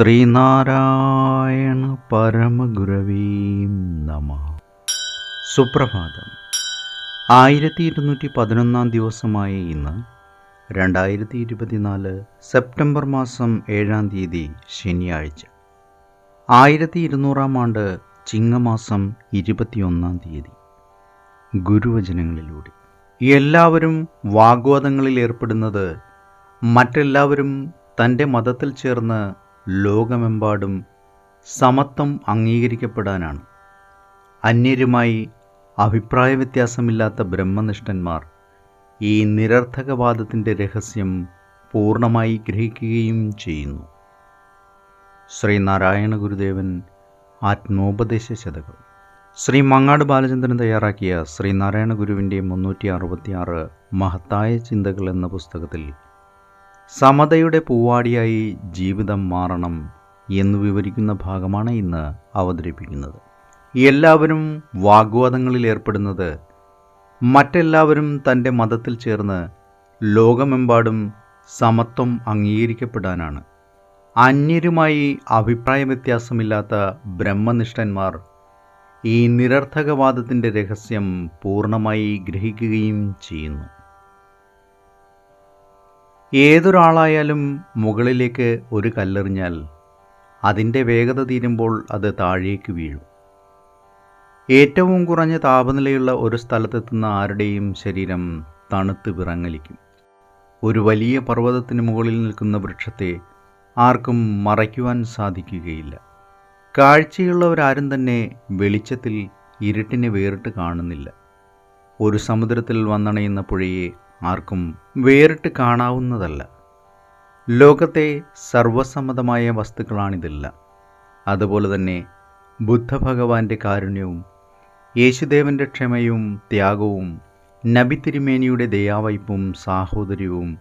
ശ്രീനാരായണ പരമഗുരവീം നമ. സുപ്രഭാതം. ആയിരത്തി ഇരുന്നൂറ്റി പതിനൊന്നാം ദിവസമായ ഇന്ന് രണ്ടായിരത്തി ഇരുപത്തിനാല് സെപ്റ്റംബർ മാസം ഏഴാം തീയതി ശനിയാഴ്ച. ആയിരത്തി ഇരുന്നൂറാം ആണ്ട് ചിങ്ങമാസം ഇരുപത്തിയൊന്നാം തീയതി. ഗുരുവചനങ്ങളിലൂടെ. എല്ലാവരും വാഗ്വാദങ്ങളിൽ ഏർപ്പെടുന്നത് മറ്റെല്ലാവരും തന്റെ മതത്തിൽ ചേർന്ന് ലോകമെമ്പാടും സമത്വം അംഗീകരിക്കപ്പെടാനാണ്. അന്യരുമായി അഭിപ്രായ വ്യത്യാസമില്ലാത്ത ബ്രഹ്മനിഷ്ഠന്മാർ ഈ നിരർത്ഥകവാദത്തിന്റെ രഹസ്യം പൂർണമായി ഗ്രഹിക്കുകയും ചെയ്യുന്നു. ശ്രീനാരായണ ഗുരുദേവൻ ആത്മോപദേശ ശതകം. ശ്രീ മങ്ങാട് ബാലചന്ദ്രൻ തയ്യാറാക്കിയ ശ്രീനാരായണ ഗുരുവിന്റെ മുന്നൂറ്റി അറുപത്തിയാറ് മഹത്തായ ചിന്തകൾ എന്ന പുസ്തകത്തിൽ സമതയുടെ പൂവാടിയായി ജീവിതം മാറണം എന്ന് വിവരിക്കുന്ന ഭാഗമാണ് ഇന്ന് അവതരിപ്പിക്കുന്നത്. എല്ലാവരും വാഗ്വാദങ്ങളിൽ ഏർപ്പെടുന്നത് മറ്റെല്ലാവരും തന്റെ മതത്തിൽ ചേർന്ന് ലോകമെമ്പാടും സമത്വം അംഗീകരിക്കപ്പെടാനാണ്. അന്യരുമായി അഭിപ്രായ വ്യത്യാസമില്ലാത്ത ബ്രഹ്മനിഷ്ഠന്മാർ ഈ നിരർത്ഥകവാദത്തിന്റെ രഹസ്യം പൂർണമായി ഗ്രഹിക്കുകയും ചെയ്യുന്നു. ഏതൊരാളായാലും മുകളിലേക്ക് ഒരു കല്ലെറിഞ്ഞാൽ അതിന്റെ വേഗത തീരുമ്പോൾ അത് താഴേക്ക് വീഴും. ഏറ്റവും കുറഞ്ഞ താപനിലയുള്ള ഒരു സ്ഥലത്തെത്തുന്ന ആരുടെയും ശരീരം തണുത്ത് വിറങ്ങലിക്കും. ഒരു വലിയ പർവതത്തിന് മുകളിൽ നിൽക്കുന്ന വൃക്ഷത്തെ ആർക്കും മറയ്ക്കുവാൻ സാധിക്കുകയില്ല. കാഴ്ചയുള്ളവരാരും തന്നെ വെളിച്ചത്തിൽ ഇരുട്ടിനെ വേറിട്ട് കാണുന്നില്ല. ഒരു സമുദ്രത്തിൽ വന്നണയുന്ന പുഴയെ ആർക്കും വേറിട്ട് കാണാവുന്നതല്ല. ലോകത്തെ സർവസമ്മതമായ വസ്തുക്കളാണിതെല്ലാം. അതുപോലെ തന്നെ ബുദ്ധഭഗവാന്റെ കാരുണ്യവും യേശുദേവന്റെ ക്ഷമയും ത്യാഗവും നബി തിരുമേനിയുടെ ദയാവയ്പും സാഹോദര്യവും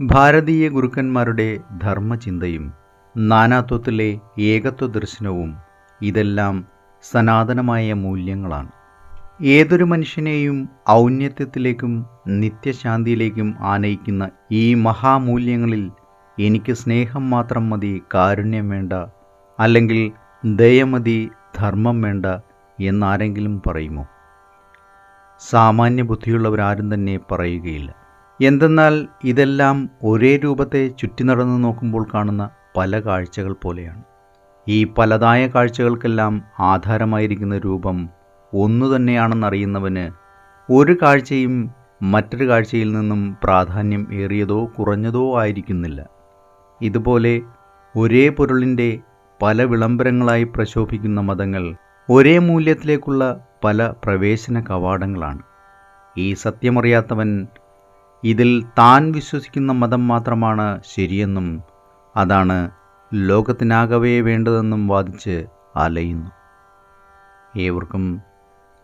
ഭാരതീയ ഗുരുക്കന്മാരുടെ ധർമ്മചിന്തയും നാനാത്വത്തിലെ ഏകത്വ ദർശനവും ഇതെല്ലാം സനാതനമായ മൂല്യങ്ങളാണ്. ഏതൊരു മനുഷ്യനെയും ഔന്നത്യത്തിലേക്കും നിത്യശാന്തിയിലേക്കും ആനയിക്കുന്ന ഈ മഹാമൂല്യങ്ങളിൽ എനിക്ക് സ്നേഹം മാത്രം മതി കാരുണ്യം വേണ്ട അല്ലെങ്കിൽ ദയമതി ധർമ്മം വേണ്ട എന്നാരെങ്കിലും പറയുമോ? സാമാന്യ ബുദ്ധിയുള്ളവരാരും തന്നെ പറയുകയില്ല. എന്തെന്നാൽ ഇതെല്ലാം ഒരേ രൂപത്തെ ചുറ്റി നടന്നു നോക്കുമ്പോൾ കാണുന്ന പല കാഴ്ചകൾ പോലെയാണ്. ഈ പലതായ കാഴ്ചകൾക്കെല്ലാം ആധാരമായിരിക്കുന്ന രൂപം ഒന്നു തന്നെയാണെന്നറിയുന്നവന് ഒരു കാഴ്ചയും മറ്റൊരു കാഴ്ചയിൽ നിന്നും പ്രാധാന്യം ഏറിയതോ കുറഞ്ഞതോ ആയിരിക്കുന്നില്ല. ഇതുപോലെ ഒരേ പൊരുളിന്റെ പല വിളംബരങ്ങളായി പ്രശോഭിക്കുന്ന മതങ്ങൾ ഒരേ മൂല്യത്തിലേക്കുള്ള പല പ്രവേശന കവാടങ്ങളാണ്. ഈ സത്യമറിയാത്തവൻ ഇതിൽ താൻ വിശ്വസിക്കുന്ന മതം മാത്രമാണ് ശരിയെന്നും അതാണ് ലോകത്തിനാകവേ വേണ്ടതെന്നും വാദിച്ച് അലയുന്നു ഏവർക്കും